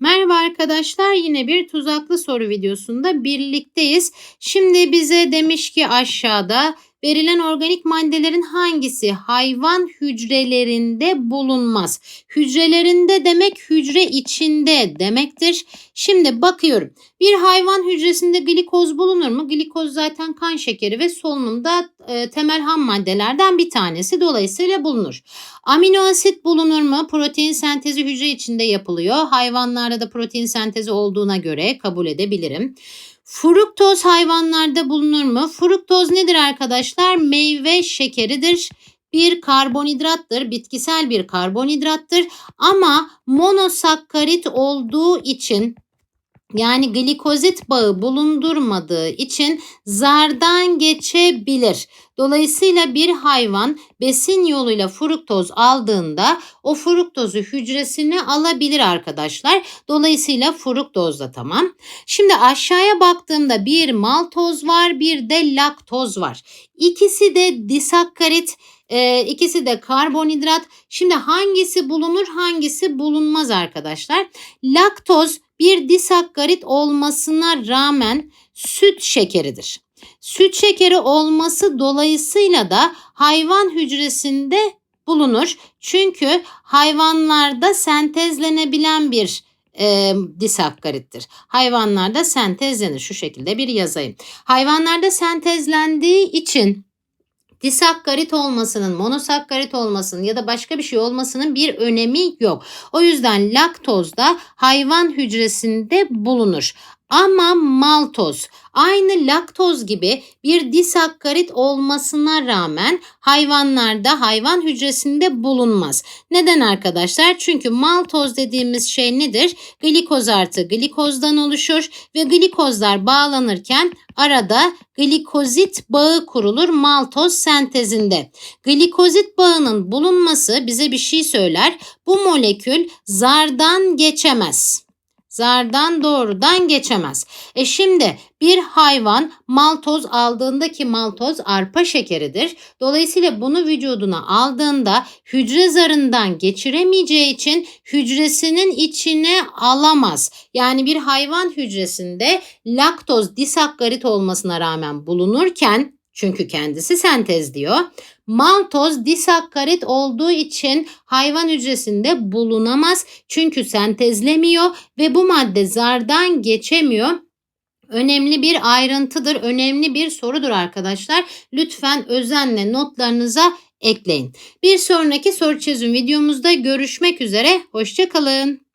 Merhaba arkadaşlar yine bir tuzaklı soru videosunda birlikteyiz. Şimdi bize demiş ki aşağıda verilen organik maddelerin hangisi hayvan hücrelerinde bulunmaz? Hücrelerinde demek hücre içinde demektir. Şimdi bakıyorum bir hayvan hücresinde glikoz bulunur mu? Glikoz zaten kan şekeri ve solunumda e, temel ham maddelerden bir tanesi dolayısıyla bulunur. Amino asit bulunur mu? Protein sentezi hücre içinde yapılıyor. Hayvanlarda da protein sentezi olduğuna göre kabul edebilirim. Fruktoz hayvanlarda bulunur mu? Fruktoz nedir arkadaşlar? Meyve şekeridir. Bir karbonhidrattır, bitkisel bir karbonhidrattır ama monosakkarit olduğu için yani glikozit bağı bulundurmadığı için zardan geçebilir. Dolayısıyla bir hayvan besin yoluyla fruktoz aldığında o fruktozu hücresine alabilir arkadaşlar. Dolayısıyla fruktoz da tamam. Şimdi aşağıya baktığımda bir maltoz var bir de laktoz var. İkisi de disakkarit e, ikisi de karbonhidrat. Şimdi hangisi bulunur hangisi bulunmaz arkadaşlar. Laktoz bir disakkarit olmasına rağmen süt şekeridir. Süt şekeri olması dolayısıyla da hayvan hücresinde bulunur. Çünkü hayvanlarda sentezlenebilen bir e, disakkarittir. Hayvanlarda sentezlenir. Şu şekilde bir yazayım. Hayvanlarda sentezlendiği için disakkarit olmasının, monosakkarit olmasının ya da başka bir şey olmasının bir önemi yok. O yüzden laktoz da hayvan hücresinde bulunur. Ama maltoz aynı laktoz gibi bir disakkarit olmasına rağmen hayvanlarda hayvan hücresinde bulunmaz. Neden arkadaşlar? Çünkü maltoz dediğimiz şey nedir? Glikoz artı glikozdan oluşur ve glikozlar bağlanırken arada glikozit bağı kurulur maltoz sentezinde. Glikozit bağının bulunması bize bir şey söyler. Bu molekül zardan geçemez zardan doğrudan geçemez. E şimdi bir hayvan maltoz aldığında ki maltoz arpa şekeridir. Dolayısıyla bunu vücuduna aldığında hücre zarından geçiremeyeceği için hücresinin içine alamaz. Yani bir hayvan hücresinde laktoz disakkarit olmasına rağmen bulunurken çünkü kendisi sentezliyor. Maltoz disakkarit olduğu için hayvan hücresinde bulunamaz. Çünkü sentezlemiyor ve bu madde zardan geçemiyor. Önemli bir ayrıntıdır, önemli bir sorudur arkadaşlar. Lütfen özenle notlarınıza ekleyin. Bir sonraki soru çözüm videomuzda görüşmek üzere. Hoşçakalın.